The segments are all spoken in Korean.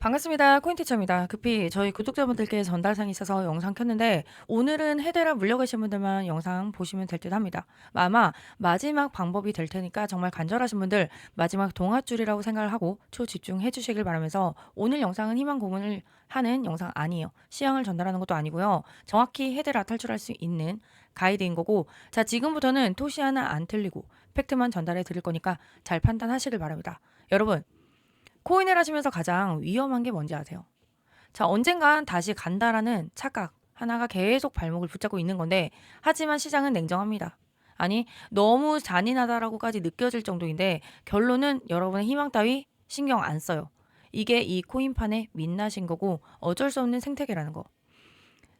반갑습니다. 코인티처입니다. 급히 저희 구독자분들께 전달상이 있어서 영상 켰는데 오늘은 헤데라 물려가신 분들만 영상 보시면 될 듯 합니다. 아마 마지막 방법이 될 테니까 정말 간절하신 분들 마지막 동아줄이라고 생각을 하고 초집중해 주시길 바라면서 오늘 영상은 희망 고문을 하는 영상 아니에요. 시향을 전달하는 것도 아니고요. 정확히 헤데라 탈출할 수 있는 가이드인 거고 자 지금부터는 토시 하나 안 틀리고 팩트만 전달해 드릴 거니까 잘 판단하시길 바랍니다. 여러분 코인을 하시면서 가장 위험한 게 뭔지 아세요? 자, 언젠간 다시 간다라는 착각 하나가 계속 발목을 붙잡고 있는 건데, 하지만 시장은 냉정합니다. 아니, 너무 잔인하다라고까지 느껴질 정도인데, 결론은 여러분의 희망 따위 신경 안 써요. 이게 이 코인판의 민낯인 거고, 어쩔 수 없는 생태계라는 거.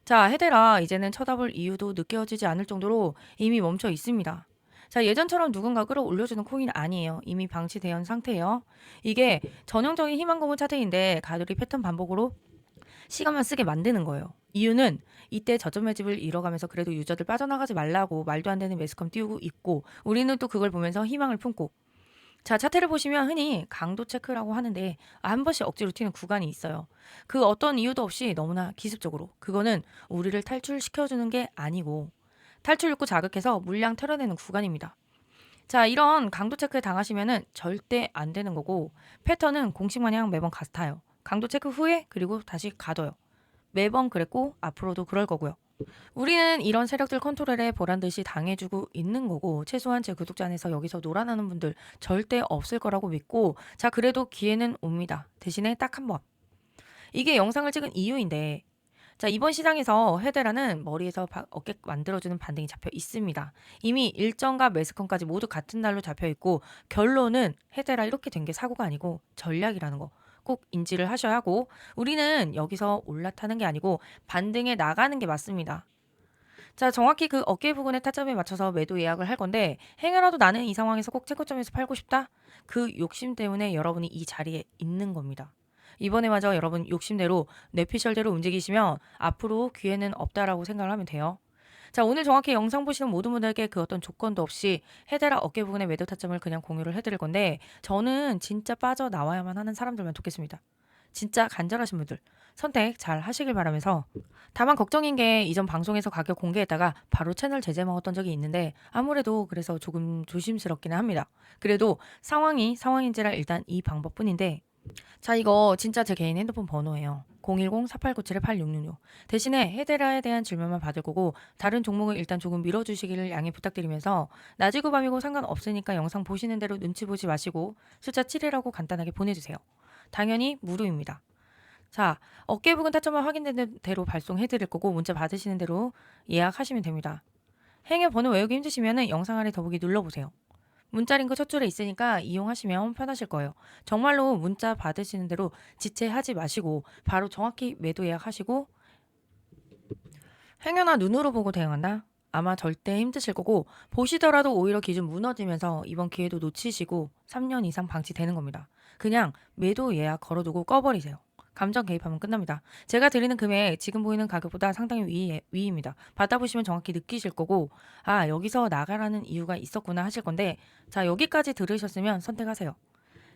자, 헤데라, 이제는 쳐다볼 이유도 느껴지지 않을 정도로 이미 멈춰 있습니다. 자, 예전처럼 누군가 끌어올려주는 코인 아니에요. 이미 방치되어 상태예요. 이게 전형적인 희망 고문 차트인데 가돌이 패턴 반복으로 시간만 쓰게 만드는 거예요. 이유는 이때 저점 매집을 잃어가면서 그래도 유저들 빠져나가지 말라고 말도 안 되는 매스컴 띄우고 있고 우리는 또 그걸 보면서 희망을 품고 자 차트를 보시면 흔히 강도 체크라고 하는데 한 번씩 억지로 튀는 구간이 있어요. 그 어떤 이유도 없이 너무나 기습적으로 그거는 우리를 탈출시켜주는 게 아니고 탈출 욕구 자극해서 물량 털어내는 구간입니다. 자, 이런 강도 체크에 당하시면은 절대 안 되는 거고 패턴은 공식 마냥 매번 같아요. 강도 체크 후에 그리고 다시 가둬요. 매번 그랬고 앞으로도 그럴 거고요. 우리는 이런 세력들 컨트롤에 보란 듯이 당해주고 있는 거고 최소한 제 구독자 안에서 여기서 놀아나는 분들 절대 없을 거라고 믿고 자 그래도 기회는 옵니다. 대신에 딱 한 번. 이게 영상을 찍은 이유인데 자, 이번 시장에서 헤데라는 머리에서 바- 어깨 만들어주는 반등이 잡혀 있습니다. 이미 일정과 매스컴까지 모두 같은 날로 잡혀 있고 결론은 헤데라 이렇게 된 게 사고가 아니고 전략이라는 거. 꼭 인지를 하셔야 하고 우리는 여기서 올라타는 게 아니고 반등에 나가는 게 맞습니다. 자, 정확히 그 어깨 부분의 타점에 맞춰서 매도 예약을 할 건데 행여라도 나는 이 상황에서 꼭 체코점에서 팔고 싶다. 그 욕심 때문에 여러분이 이 자리에 있는 겁니다. 이번에 마저 여러분 욕심대로 뇌피셜대로 움직이시면 앞으로 기회는 없다라고 생각을 하면 돼요. 자, 오늘 정확히 영상 보시는 모든 분들께 그 어떤 조건도 없이 헤데라 어깨 부분의 매도 타점을 그냥 공유를 해드릴 건데 저는 진짜 빠져나와야만 하는 사람들만 돕겠습니다. 진짜 간절하신 분들 선택 잘 하시길 바라면서 다만 걱정인 게 이전 방송에서 가격 공개했다가 바로 채널 제재 먹었던 적이 있는데 아무래도 그래서 조금 조심스럽기는 합니다. 그래도 상황이 상황인지라 일단 이 방법뿐인데 자, 이거 진짜 제 개인 핸드폰 번호예요. 010-4897-8666. 대신에 헤데라에 대한 질문만 받을 거고 다른 종목을 일단 조금 밀어주시기를 양해 부탁드리면서 낮이고 밤이고 상관없으니까 영상 보시는 대로 눈치 보지 마시고 숫자 7이라고 간단하게 보내주세요. 당연히 무료입니다. 자, 어깨 부근 타점만 확인된 대로 발송해드릴 거고 문자 받으시는 대로 예약하시면 됩니다. 행여 번호 외우기 힘드시면 영상 아래 더보기 눌러보세요. 문자 링크 첫 줄에 있으니까 이용하시면 편하실 거예요. 정말로 문자 받으시는 대로 지체하지 마시고 바로 정확히 매도 예약하시고 행여나 눈으로 보고 대응한다? 아마 절대 힘드실 거고 보시더라도 오히려 기준 무너지면서 이번 기회도 놓치시고 3년 이상 방치되는 겁니다. 그냥 매도 예약 걸어두고 꺼버리세요. 감정 개입하면 끝납니다. 제가 드리는 금액 지금 보이는 가격보다 상당히 위, 위입니다. 받아보시면 정확히 느끼실 거고 아 여기서 나가라는 이유가 있었구나 하실 건데 자 여기까지 들으셨으면 선택하세요.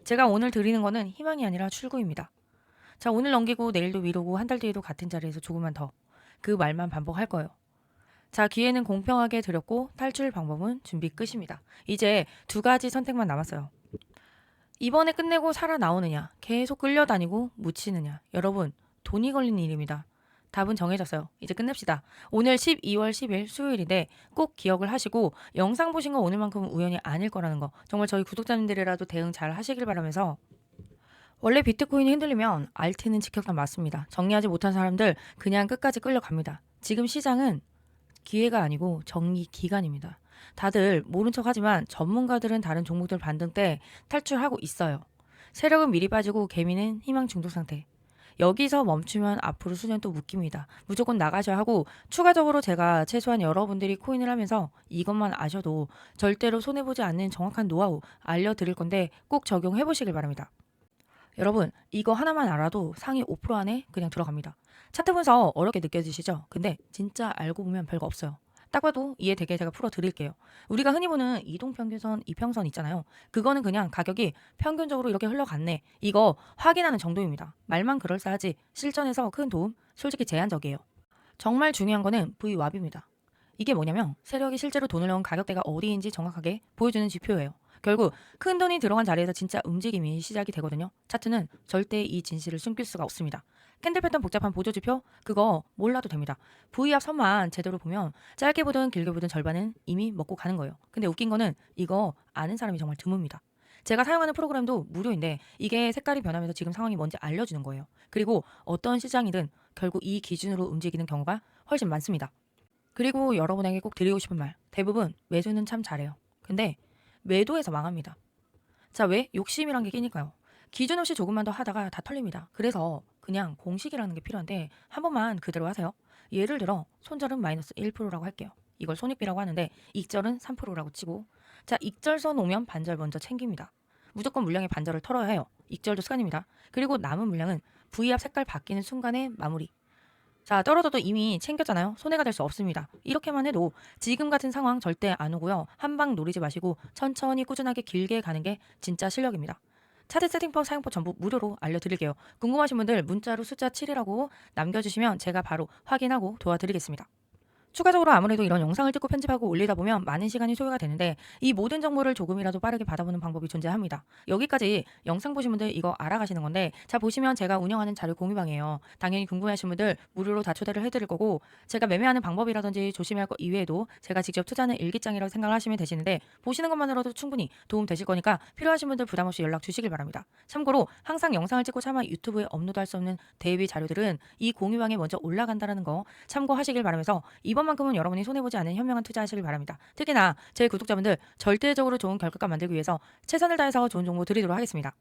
제가 오늘 드리는 거는 희망이 아니라 출구입니다. 자 오늘 넘기고 내일도 위로고 한 달 뒤에도 같은 자리에서 조금만 더 그 말만 반복할 거예요. 자 기회는 공평하게 드렸고 탈출 방법은 준비 끝입니다. 이제 두 가지 선택만 남았어요. 이번에 끝내고 살아나오느냐, 계속 끌려다니고 묻히느냐. 여러분, 돈이 걸린 일입니다. 답은 정해졌어요. 이제 끝냅시다. 오늘 12월 10일 수요일인데 꼭 기억을 하시고 영상 보신 거 오늘만큼은 우연이 아닐 거라는 거 정말 저희 구독자님들이라도 대응 잘 하시길 바라면서 원래 비트코인이 흔들리면 알트는 직격탄 맞습니다. 정리하지 못한 사람들 그냥 끝까지 끌려갑니다. 지금 시장은 기회가 아니고 정리 기간입니다. 다들 모른 척 하지만 전문가들은 다른 종목들 반등 때 탈출하고 있어요. 세력은 미리 빠지고 개미는 희망 중독 상태. 여기서 멈추면 앞으로 수년 또 묶입니다. 무조건 나가셔야 하고 추가적으로 제가 최소한 여러분들이 코인을 하면서 이것만 아셔도 절대로 손해보지 않는 정확한 노하우 알려드릴 건데 꼭 적용해 보시길 바랍니다. 여러분 이거 하나만 알아도 상위 5% 안에 그냥 들어갑니다. 차트 분석 어렵게 느껴지시죠? 근데 진짜 알고 보면 별거 없어요. 딱 봐도 이해 되게 제가 풀어 드릴게요. 우리가 흔히 보는 이동평균선, 이평선 있잖아요. 그거는 그냥 가격이 평균적으로 이렇게 흘러갔네. 이거 확인하는 정도입니다. 말만 그럴싸하지 실전에서 큰 도움 솔직히 제한적이에요. 정말 중요한 거는 V왑입니다. 이게 뭐냐면 세력이 실제로 돈을 넣은 가격대가 어디인지 정확하게 보여주는 지표예요. 결국 큰 돈이 들어간 자리에서 진짜 움직임이 시작이 되거든요. 차트는 절대 이 진실을 숨길 수가 없습니다. 캔들 패턴 복잡한 보조 지표 그거 몰라도 됩니다. V압 선만 제대로 보면 짧게 보든 길게 보든 절반은 이미 먹고 가는 거예요. 근데 웃긴 거는 이거 아는 사람이 정말 드뭅니다. 제가 사용하는 프로그램도 무료인데 이게 색깔이 변하면서 지금 상황이 뭔지 알려주는 거예요. 그리고 어떤 시장이든 결국 이 기준으로 움직이는 경우가 훨씬 많습니다. 그리고 여러분에게 꼭 드리고 싶은 말. 대부분 매수는 참 잘해요. 근데 매도해서 망합니다. 자, 왜? 욕심이란 게 끼니까요. 기준 없이 조금만 더 하다가 다 털립니다. 그래서 그냥 공식이라는 게 필요한데 한 번만 그대로 하세요. 예를 들어 손절은 마이너스 1%라고 할게요. 이걸 손익비라고 하는데 익절은 3%라고 치고 자, 익절선 오면 반절 먼저 챙깁니다. 무조건 물량의 반절을 털어야 해요. 익절도 습관입니다. 그리고 남은 물량은 V압 색깔 바뀌는 순간에 마무리. 자, 떨어져도 이미 챙겼잖아요. 손해가 될 수 없습니다. 이렇게만 해도 지금 같은 상황 절대 안 오고요. 한 방 노리지 마시고 천천히 꾸준하게 길게 가는 게 진짜 실력입니다. 차트 세팅법 사용법 전부 무료로 알려드릴게요. 궁금하신 분들 문자로 숫자 7이라고 남겨주시면 제가 바로 확인하고 도와드리겠습니다. 추가적으로 아무래도 이런 영상을 찍고 편집하고 올리다 보면 많은 시간이 소요가 되는데 이 모든 정보를 조금이라도 빠르게 받아보는 방법이 존재합니다. 여기까지 영상 보신 분들 이거 알아가시는 건데 자 보시면 제가 운영하는 자료 공유방이에요. 당연히 궁금해하신 분들 무료로 다 초대를 해드릴 거고 제가 매매하는 방법이라든지 조심해야 할 것 이외에도 제가 직접 투자하는 일기장이라고 생각을 하시면 되시는데 보시는 것만으로도 충분히 도움 되실 거니까 필요하신 분들 부담 없이 연락 주시길 바랍니다. 참고로 항상 영상을 찍고 차마 유튜브에 업로드할 수 없는 대비 자료들은 이 공유방에 먼저 올라간다는 거 참고하시길 바라면서 이번 만큼은 여러분이 손해보지 않은 현명한 투자하시길 바랍니다. 특히나 제 구독자분들 절대적으로 좋은 결과가 만들기 위해서 최선을 다해서 좋은 정보 드리도록 하겠습니다.